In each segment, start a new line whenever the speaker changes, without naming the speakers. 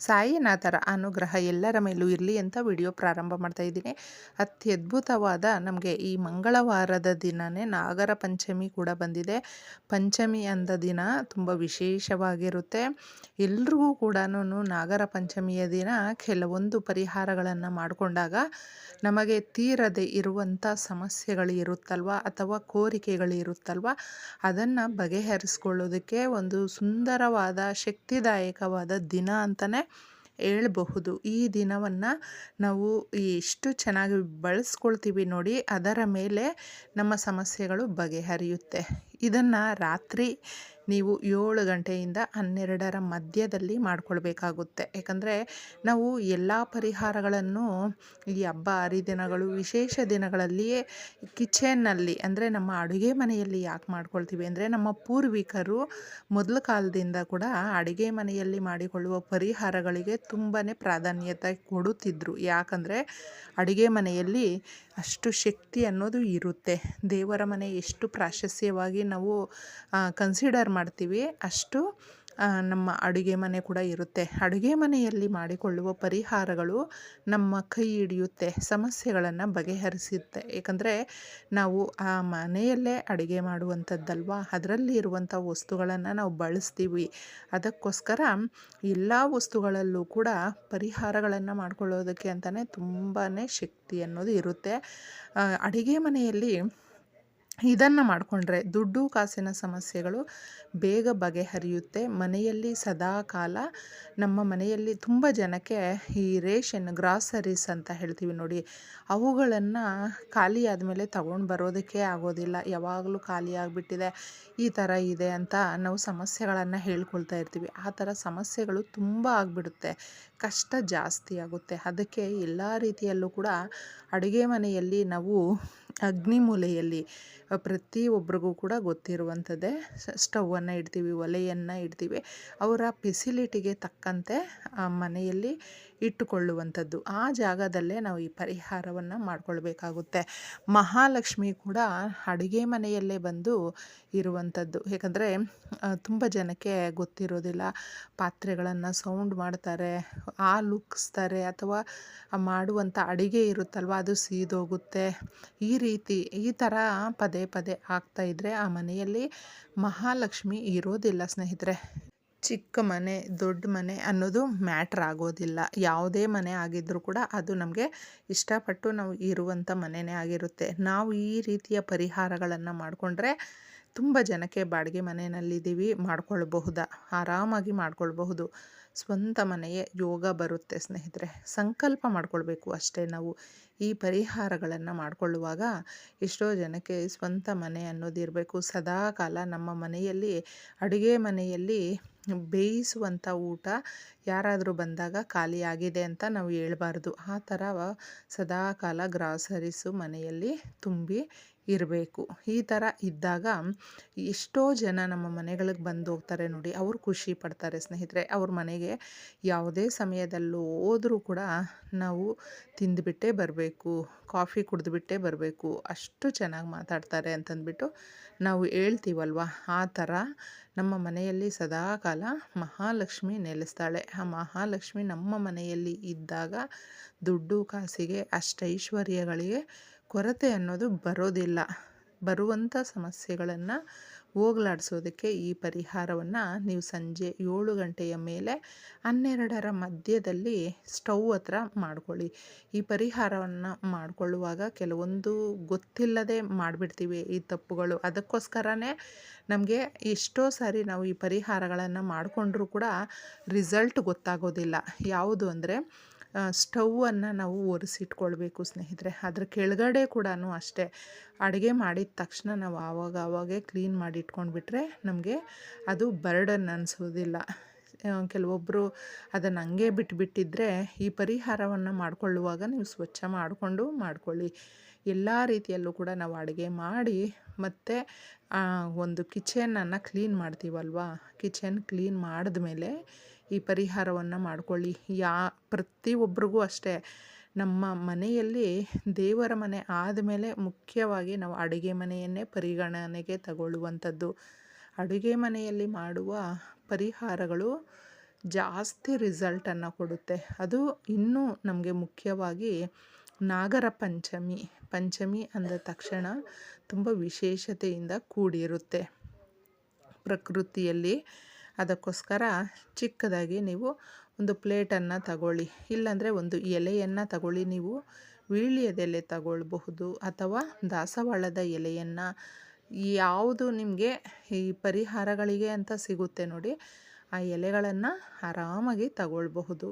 ಸಾಯಿನಾಥರ ಅನುಗ್ರಹ ಎಲ್ಲರ ಮೇಲೂ ಇರಲಿ ಅಂತ ವಿಡಿಯೋ ಪ್ರಾರಂಭ ಮಾಡ್ತಾ ಇದ್ದೀನಿ. ಅತ್ಯದ್ಭುತವಾದ ನಮಗೆ ಈ ಮಂಗಳವಾರದ ದಿನವೇ ನಾಗರ ಪಂಚಮಿ ಕೂಡ ಬಂದಿದೆ. ಪಂಚಮಿ ಅಂದ ದಿನ ತುಂಬ ವಿಶೇಷವಾಗಿರುತ್ತೆ. ಎಲ್ರಿಗೂ ಕೂಡ ನಾಗರ ಪಂಚಮಿಯ ದಿನ ಕೆಲವೊಂದು ಪರಿಹಾರಗಳನ್ನು ಮಾಡಿಕೊಂಡಾಗ ನಮಗೆ ತೀರದೆ ಇರುವಂಥ ಸಮಸ್ಯೆಗಳು ಇರುತ್ತಲ್ವ ಅಥವಾ ಕೋರಿಕೆಗಳು ಇರುತ್ತಲ್ವ ಅದನ್ನು ಬಗೆಹರಿಸ್ಕೊಳ್ಳೋದಕ್ಕೆ ಒಂದು ಸುಂದರವಾದ ಶಕ್ತಿದಾಯಕವಾದ ದಿನ ಅಂತಲೇ ಹೇಳ್ಬಹುದು. ಈ ದಿನವನ್ನು ನಾವು ಎಷ್ಟು ಚೆನ್ನಾಗಿ ಬಳಸ್ಕೊಳ್ತೀವಿ ನೋಡಿ ಅದರ ಮೇಲೆ ನಮ್ಮ ಸಮಸ್ಯೆಗಳು ಬಗೆಹರಿಯುತ್ತೆ. ಇದನ್ನು ರಾತ್ರಿ ನೀವು ಏಳು ಗಂಟೆಯಿಂದ ಹನ್ನೆರಡರ ಮಧ್ಯದಲ್ಲಿ ಮಾಡಿಕೊಳ್ಬೇಕಾಗುತ್ತೆ. ಯಾಕಂದರೆ ನಾವು ಎಲ್ಲ ಪರಿಹಾರಗಳನ್ನು ಈ ಹಬ್ಬ, ಹರಿದಿನಗಳು, ವಿಶೇಷ ದಿನಗಳಲ್ಲಿಯೇ ಕಿಚನ್ನಲ್ಲಿ, ಅಂದರೆ ನಮ್ಮ ಅಡುಗೆ ಮನೆಯಲ್ಲಿ ಯಾಕೆ ಮಾಡ್ಕೊಳ್ತೀವಿ ಅಂದರೆ ನಮ್ಮ ಪೂರ್ವಿಕರು ಮೊದಲ ಕಾಲದಿಂದ ಕೂಡ ಅಡುಗೆ ಮನೆಯಲ್ಲಿ ಮಾಡಿಕೊಳ್ಳುವ ಪರಿಹಾರಗಳಿಗೆ ತುಂಬಾ ಪ್ರಾಧಾನ್ಯತೆ ಕೊಡುತ್ತಿದ್ದರು ಯಾಕಂದರೆ ಅಡುಗೆ ಮನೆಯಲ್ಲಿ ಅಷ್ಟು ಶಕ್ತಿ ಅನ್ನೋದು ಇರುತ್ತೆ. ದೇವರ ಮನೆ ಎಷ್ಟು ಪ್ರಾಶಸ್ಯವಾಗಿ ನಾವು ಕನ್ಸಿಡರ್ ಮಾಡ್ತೀವಿ. ಅಷ್ಟು ನಮ್ಮ ಅಡುಗೆ ಮನೆ ಕೂಡ ಇರುತ್ತೆ. ಅಡುಗೆ ಮನೆಯಲ್ಲಿ ಮಾಡಿಕೊಳ್ಳುವ ಪರಿಹಾರಗಳು ನಮ್ಮ ಕೈ ಹಿಡಿಯುತ್ತೆ, ಸಮಸ್ಯೆಗಳನ್ನು ಬಗೆಹರಿಸುತ್ತೆ. ಏಕೆಂದರೆ ನಾವು, ಆ, ಮನೆಯಲ್ಲೇ ಅಡುಗೆ ಮಾಡುವಂಥದ್ದಲ್ವಾ? ಅದರಲ್ಲಿ ಇರುವಂಥ ವಸ್ತುಗಳನ್ನು ನಾವು ಬಳಸ್ತೀವಿ. ಅದಕ್ಕೋಸ್ಕರ ಎಲ್ಲ ವಸ್ತುಗಳಲ್ಲೂ ಕೂಡ ಪರಿಹಾರಗಳನ್ನು ಮಾಡಿಕೊಳ್ಳೋದಕ್ಕೆ ಅಂತಲೇ ತುಂಬಾ ಶಕ್ತಿ ಅನ್ನೋದು ಇರುತ್ತೆ. ಅಡುಗೆ ಮನೆಯಲ್ಲಿ ಇದನ್ನು ಮಾಡಿಕೊಂಡ್ರೆ ದುಡ್ಡು ಕಾಸಿನ ಸಮಸ್ಯೆಗಳು ಬೇಗ ಬಗೆಹರಿಯುತ್ತೆ. ಮನೆಯಲ್ಲಿ ಸದಾ ಕಾಲ ನಮ್ಮ ಮನೆಯಲ್ಲಿ ತುಂಬ ಜನಕ್ಕೆ ಈ ರೇಷನ್, ಗ್ರಾಸರೀಸ್ ಅಂತ ಹೇಳ್ತೀವಿ ನೋಡಿ, ಅವುಗಳನ್ನು ಖಾಲಿ ಆದಮೇಲೆ ತಗೊಂಡು ಬರೋದಕ್ಕೆ ಆಗೋದಿಲ್ಲ. ಯಾವಾಗಲೂ ಖಾಲಿ ಆಗಿಬಿಟ್ಟಿದೆ, ಈ ಥರ ಇದೆ ಅಂತ ನಾವು ಸಮಸ್ಯೆಗಳನ್ನು ಹೇಳ್ಕೊಳ್ತಾ ಇರ್ತೀವಿ. ಆ ಥರ ಸಮಸ್ಯೆಗಳು ತುಂಬ ಆಗಿಬಿಡುತ್ತೆ. ಕಷ್ಟ ಜಾಸ್ತಿ ಆಗುತ್ತೆ. ಅದಕ್ಕೆ ಎಲ್ಲ ರೀತಿಯಲ್ಲೂ ಕೂಡ ಅಡುಗೆ ಮನೆಯಲ್ಲಿ ನಾವು ಅಗ್ನಿಮೂಲೆಯಲ್ಲಿ ಪ್ರತಿಯೊಬ್ಬರಿಗೂ ಕೂಡ ಗೊತ್ತಿರುವಂಥದ್ದೇ. ಸ್ಟವನ್ನು ಇಡ್ತೀವಿ, ಒಲೆಯನ್ನು ಇಡ್ತೀವಿ. ಅವರ ಫೆಸಿಲಿಟಿಗೆ ತಕ್ಕಂತೆ ಮನೆಯಲ್ಲಿ ಇಟ್ಟುಕೊಳ್ಳುವಂಥದ್ದು. ಆ ಜಾಗದಲ್ಲೇ ನಾವು ಈ ಪರಿಹಾರವನ್ನು ಮಾಡಿಕೊಳ್ಬೇಕಾಗುತ್ತೆ. ಮಹಾಲಕ್ಷ್ಮಿ ಕೂಡ ಅಡುಗೆ ಮನೆಯಲ್ಲೇ ಬಂದು ಇರುವಂಥದ್ದು. ಏಕೆಂದರೆ ತುಂಬ ಜನಕ್ಕೆ ಗೊತ್ತಿರೋದಿಲ್ಲ. ಪಾತ್ರೆಗಳನ್ನು ಸೌಂಡ್ ಮಾಡ್ತಾರೆ, ಆ ಲುಕ್ಸ್ತಾರೆ ಅಥವಾ ಮಾಡುವಂಥ ಅಡುಗೆ ಇರುತ್ತಲ್ವ, ಅದು ಸೀದೋಗುತ್ತೆ. ಈ ರೀತಿ, ಈ ಥರ ಪದೇ ಪದೇ ಪದೇ ಆಗ್ತಾ ಇದ್ದರೆ ಆ ಮನೆಯಲ್ಲಿ ಮಹಾಲಕ್ಷ್ಮಿ ಇರೋದಿಲ್ಲ ಸ್ನೇಹಿತರೆ. ಚಿಕ್ಕ ಮನೆ, ದೊಡ್ಡ ಮನೆ ಅನ್ನೋದು ಮ್ಯಾಟ್ರ್ ಆಗೋದಿಲ್ಲ. ಯಾವುದೇ ಮನೆ ಆಗಿದ್ದರೂ ಕೂಡ ಅದು ನಮಗೆ ಇಷ್ಟಪಟ್ಟು ನಾವು ಇರುವಂಥ ಮನೆಯೇ ಆಗಿರುತ್ತೆ. ನಾವು ಈ ರೀತಿಯ ಪರಿಹಾರಗಳನ್ನು ಮಾಡಿಕೊಂಡ್ರೆ ತುಂಬ ಜನಕ್ಕೆ ಬಾಡಿಗೆ ಮನೆಯಲ್ಲಿದ್ದೀವಿ, ಮಾಡ್ಕೊಳ್ಬಹುದಾ? ಆರಾಮಾಗಿ ಮಾಡ್ಕೊಳ್ಬಹುದು. ಸ್ವಂತ ಮನೆಯೇ ಯೋಗ ಬರುತ್ತೆ ಸ್ನೇಹಿತರೆ. ಸಂಕಲ್ಪ ಮಾಡ್ಕೊಳ್ಬೇಕು ಅಷ್ಟೇ ನಾವು. ಈ ಪರಿಹಾರಗಳನ್ನು ಮಾಡಿಕೊಳ್ಳುವಾಗ ಎಷ್ಟೋ ಜನಕ್ಕೆ ಸ್ವಂತ ಮನೆ ಅನ್ನೋದಿರಬೇಕು ಸದಾ ಕಾಲ ನಮ್ಮ ಮನೆಯಲ್ಲಿ ಅಡುಗೆ ಮನೆಯಲ್ಲಿ ಬೇಯಿಸುವಂಥ ಊಟ ಯಾರಾದರೂ ಬಂದಾಗ ಖಾಲಿಯಾಗಿದೆ ಅಂತ ನಾವು ಹೇಳ್ಬಾರ್ದು. ಆ ಥರ ಸದಾ ಕಾಲ ಗ್ರಾಸರೀಸು ಮನೆಯಲ್ಲಿ ತುಂಬಿ ಇರಬೇಕು. ಈ ಥರ ಇದ್ದಾಗ ಎಷ್ಟೋ ಜನ ನಮ್ಮ ಮನೆಗಳಿಗೆ ಬಂದು ಹೋಗ್ತಾರೆ ನೋಡಿ. ಅವ್ರು ಖುಷಿ ಪಡ್ತಾರೆ ಸ್ನೇಹಿತರೆ. ಅವ್ರ ಮನೆಗೆ ಯಾವುದೇ ಸಮಯದಲ್ಲೂ ಹೋದರೂ ಕೂಡ ನಾವು ತಿಂದುಬಿಟ್ಟೇ ಬರಬೇಕು. ಕಾಫಿ ಕುಡಿದ್ಬಿಟ್ಟೇ ಬರಬೇಕು. ಅಷ್ಟು ಚೆನ್ನಾಗಿ ಮಾತಾಡ್ತಾರೆ ಅಂತಂದ್ಬಿಟ್ಟು ನಾವು ಹೇಳ್ತೀವಲ್ವ? ಆ ಥರ ನಮ್ಮ ಮನೆಯಲ್ಲಿ ಸದಾ ಕಾಲ ಮಹಾಲಕ್ಷ್ಮಿ ನೆಲೆಸ್ತಾಳೆ. ಆ ಮಹಾಲಕ್ಷ್ಮಿ ನಮ್ಮ ಮನೆಯಲ್ಲಿ ಇದ್ದಾಗ ದುಡ್ಡು, ಕಾಸಿಗೆ, ಅಷ್ಟೈಶ್ವರ್ಯಗಳಿಗೆ ಕೊರತೆ ಅನ್ನೋದು ಬರೋದಿಲ್ಲ. ಬರುವಂಥ ಸಮಸ್ಯೆಗಳನ್ನು ಹೋಗ್ಲಾಡಿಸೋದಕ್ಕೆ ಈ ಪರಿಹಾರವನ್ನು ನೀವು ಸಂಜೆ ಏಳು ಗಂಟೆಯ ಮೇಲೆ ಹನ್ನೆರಡರ ಮಧ್ಯದಲ್ಲಿ ಸ್ಟವ್ ಹತ್ರ ಮಾಡ್ಕೊಳ್ಳಿ. ಈ ಪರಿಹಾರವನ್ನು ಮಾಡಿಕೊಳ್ಳುವಾಗ ಕೆಲವೊಂದು ಗೊತ್ತಿಲ್ಲದೆ ಮಾಡಿಬಿಡ್ತೀವಿ ಈ ತಪ್ಪುಗಳು. ಅದಕ್ಕೋಸ್ಕರನೇ ನಮಗೆ ಎಷ್ಟೋ ಸಾರಿ ನಾವು ಈ ಪರಿಹಾರಗಳನ್ನು ಮಾಡಿಕೊಂಡ್ರೂ ಕೂಡ ರಿಸಲ್ಟ್ ಗೊತ್ತಾಗೋದಿಲ್ಲ. ಯಾವುದು ಅಂದರೆ ಸ್ಟವ್ವನ್ನು ನಾವು ಒರೆಸಿಟ್ಕೊಳ್ಬೇಕು ಸ್ನೇಹಿತರೆ. ಅದ್ರ ಕೆಳಗಡೆ ಕೂಡ ಅಷ್ಟೇ. ಅಡುಗೆ ಮಾಡಿದ ತಕ್ಷಣ ನಾವು ಆವಾಗ ಆವಾಗೇ ಕ್ಲೀನ್ ಮಾಡಿ ಇಟ್ಕೊಂಡ್ಬಿಟ್ರೆ ನಮಗೆ ಅದು ಬರ್ಡನ್ ಅನಿಸೋದಿಲ್ಲ. ಕೆಲವೊಬ್ಬರು ಅದನ್ನು ಹಂಗೆ ಬಿಟ್ಟುಬಿಟ್ಟಿದ್ರೆ ಈ ಪರಿಹಾರವನ್ನು ಮಾಡಿಕೊಳ್ಳುವಾಗ ನೀವು ಸ್ವಚ್ಛ ಮಾಡಿಕೊಂಡು ಮಾಡ್ಕೊಳ್ಳಿ. ಎಲ್ಲ ರೀತಿಯಲ್ಲೂ ಕೂಡ ನಾವು ಅಡುಗೆ ಮಾಡಿ ಮತ್ತು ಒಂದು ಕಿಚನನ್ನು ಕ್ಲೀನ್ ಮಾಡ್ತೀವಲ್ವ? ಕಿಚನ್ ಕ್ಲೀನ್ ಮಾಡಿದ್ಮೇಲೆ ಈ ಪರಿಹಾರವನ್ನು ಮಾಡ್ಕೊಳ್ಳಿ. ಯಾ ಪ್ರತಿಯೊಬ್ಬರಿಗೂ ಅಷ್ಟೇ. ನಮ್ಮ ಮನೆಯಲ್ಲಿ ದೇವರ ಮನೆ ಆದಮೇಲೆ ಮುಖ್ಯವಾಗಿ ನಾವು ಅಡುಗೆ ಮನೆಯನ್ನೇ ಪರಿಗಣನೆಗೆ ತಗೊಳ್ಳುವಂಥದ್ದು. ಅಡುಗೆ ಮನೆಯಲ್ಲಿ ಮಾಡುವ ಪರಿಹಾರಗಳು ಜಾಸ್ತಿ ರಿಸಲ್ಟನ್ನು ಕೊಡುತ್ತೆ. ಅದು ಇನ್ನೂ ನಮಗೆ ಮುಖ್ಯವಾಗಿ ನಾಗರ ಪಂಚಮಿ ಪಂಚಮಿ ಅಂದ ತಕ್ಷಣ ತುಂಬ ವಿಶೇಷತೆಯಿಂದ ಕೂಡಿರುತ್ತೆ. ಪ್ರಕೃತಿಯಲ್ಲಿ ಅದಕ್ಕೋಸ್ಕರ ಚಿಕ್ಕದಾಗಿ ನೀವು ಒಂದು ಪ್ಲೇಟನ್ನು ತಗೊಳ್ಳಿ. ಇಲ್ಲಾಂದರೆ ಒಂದು ಎಲೆಯನ್ನು ತಗೊಳ್ಳಿ. ನೀವು ವೀಳ್ಯದೆಲೆ ತಗೊಳ್ಬಹುದು ಅಥವಾ ದಾಸವಾಳದ ಎಲೆಯನ್ನು. ಯಾವುದು ನಿಮಗೆ ಈ ಪರಿಹಾರಗಳಿಗೆ ಅಂತ ಸಿಗುತ್ತೆ ನೋಡಿ. ಆ ಎಲೆಗಳನ್ನು ಆರಾಮಾಗಿ ತಗೊಳ್ಬಹುದು.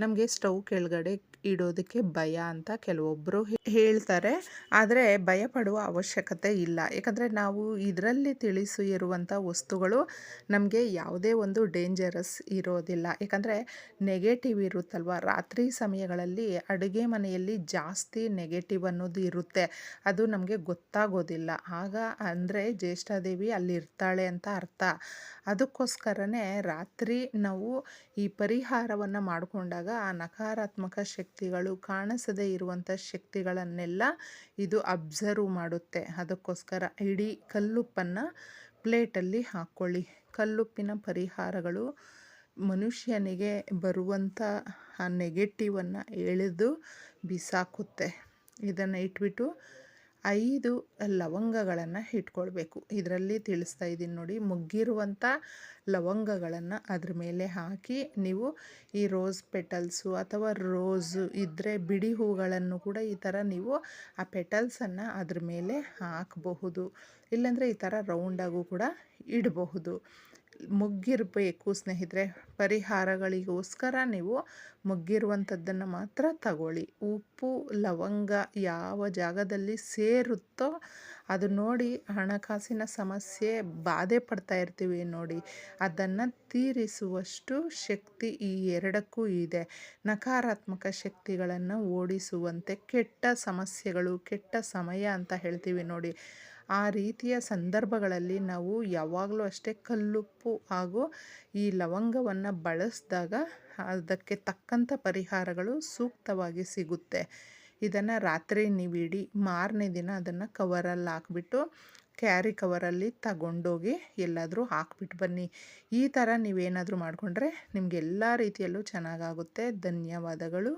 ನಮಗೆ ಸ್ಟವ್ ಕೆಳಗಡೆ ಇಡೋದಕ್ಕೆ ಭಯ ಅಂತ ಕೆಲವೊಬ್ಬರು ಹೇಳ್ತಾರೆ. ಆದರೆ ಭಯಪಡುವ ಅವಶ್ಯಕತೆ ಇಲ್ಲ. ಯಾಕಂದರೆ ನಾವು ಇದರಲ್ಲಿ ತಿಳಿಸು ಇರುವಂಥ ವಸ್ತುಗಳು ನಮಗೆ ಯಾವುದೇ ಒಂದು ಡೇಂಜರಸ್ ಇರೋದಿಲ್ಲ. ಯಾಕಂದರೆ ನೆಗೆಟಿವ್ ಇರುತ್ತಲ್ವ? ರಾತ್ರಿ ಸಮಯಗಳಲ್ಲಿ ಅಡುಗೆ ಮನೆಯಲ್ಲಿ ಜಾಸ್ತಿ ನೆಗೆಟಿವ್ ಅನ್ನೋದು ಇರುತ್ತೆ. ಅದು ನಮಗೆ ಗೊತ್ತಾಗೋದಿಲ್ಲ. ಆಗ ಅಂದರೆ ಜ್ಯೇಷ್ಠಾದೇವಿ ಅಲ್ಲಿರ್ತಾಳೆ ಅಂತ ಅರ್ಥ. ಅದಕ್ಕೋಸ್ಕರನೇ ರಾತ್ರಿ ನಾವು ಈ ಪರಿಹಾರವನ್ನು ಮಾಡಿಕೊಂಡಾಗ ಆ ನಕಾರಾತ್ಮಕ ಶಕ್ತಿಗಳು ಕಾಣಿಸದೇ ಇರುವಂಥ ಶಕ್ತಿಗಳನ್ನೆಲ್ಲ ಇದು ಅಬ್ಸರ್ವ್ ಮಾಡುತ್ತೆ. ಅದಕ್ಕೋಸ್ಕರ ಇಡೀ ಕಲ್ಲುಪ್ಪನ್ನು ಪ್ಲೇಟಲ್ಲಿ ಹಾಕ್ಕೊಳ್ಳಿ ಕಲ್ಲುಪ್ಪಿನ ಪರಿಹಾರಗಳು ಮನುಷ್ಯನಿಗೆ ಬರುವಂಥ ಆ ನೆಗೆಟಿವನ್ನು ಎಳೆದು ಬಿಸಾಕುತ್ತೆ. ಇದನ್ನು ಇಟ್ಬಿಟ್ಟು ಐದು ಲವಂಗಗಳನ್ನು ಇಟ್ಕೊಳ್ಬೇಕು. ಇದರಲ್ಲಿ ತಿಳಿಸ್ತಾ ಇದ್ದೀನಿ ನೋಡಿ ಮುಗ್ಗಿರುವಂಥ ಲವಂಗಗಳನ್ನು ಅದ್ರ ಮೇಲೆ ಹಾಕಿ, ನೀವು ಈ ರೋಸ್ ಪೆಟಲ್ಸು ಅಥವಾ ರೋಸು ಇದ್ದರೆ ಬಿಡಿ ಹೂಗಳನ್ನು ಕೂಡ ಈ ಥರ ನೀವು ಆ ಪೆಟಲ್ಸನ್ನು ಅದ್ರ ಮೇಲೆ ಹಾಕಬಹುದು. ಇಲ್ಲಾಂದರೆ ಈ ಥರ ರೌಂಡಾಗೂ ಕೂಡ ಇಡಬಹುದು. ಮುಗ್ಗಿರಬೇಕು ಸ್ನೇಹಿತರೆ, ಪರಿಹಾರಗಳಿಗೋಸ್ಕರ ನೀವು ಮುಗ್ಗಿರುವಂಥದ್ದನ್ನು ಮಾತ್ರ ತಗೊಳ್ಳಿ. ಉಪ್ಪು, ಲವಂಗ ಯಾವ ಜಾಗದಲ್ಲಿ ಸೇರುತ್ತೋ ಅದು ನೋಡಿ ಹಣಕಾಸಿನ ಸಮಸ್ಯೆ, ಬಾಧೆ ಪಡ್ತಾ ಇರ್ತೀವಿ ನೋಡಿ. ಅದನ್ನು ತೀರಿಸುವಷ್ಟು ಶಕ್ತಿ ಈ ಎರಡಕ್ಕೂ ಇದೆ. ನಕಾರಾತ್ಮಕ ಶಕ್ತಿಗಳನ್ನು ಓಡಿಸುವಂತೆ ಕೆಟ್ಟ ಸಮಸ್ಯೆಗಳು, ಕೆಟ್ಟ ಸಮಯ ಅಂತ ಹೇಳ್ತೀವಿ ನೋಡಿ. ಆ ರೀತಿಯ ಸಂದರ್ಭಗಳಲ್ಲಿ ನಾವು ಯಾವಾಗಲೂ ಅಷ್ಟೇ ಕಲ್ಲುಪ್ಪು ಹಾಗೂ ಈ ಲವಂಗವನ್ನು ಬಳಸಿದಾಗ ಅದಕ್ಕೆ ತಕ್ಕಂಥ ಪರಿಹಾರಗಳು ಸೂಕ್ತವಾಗಿ ಸಿಗುತ್ತೆ. ಇದನ್ನು ರಾತ್ರಿ ನೀವು ಇಡಿ ಮಾರನೇ ದಿನ ಅದನ್ನು ಕವರಲ್ಲಿ ಹಾಕ್ಬಿಟ್ಟು, ಕ್ಯಾರಿ ಕವರಲ್ಲಿ ತಗೊಂಡೋಗಿ ಎಲ್ಲಾದರೂ ಹಾಕ್ಬಿಟ್ಟು ಬನ್ನಿ. ಈ ಥರ ನೀವೇನಾದರೂ ಮಾಡಿಕೊಂಡ್ರೆ ನಿಮಗೆಲ್ಲ ರೀತಿಯಲ್ಲೂ ಚೆನ್ನಾಗಾಗುತ್ತೆ. ಧನ್ಯವಾದಗಳು.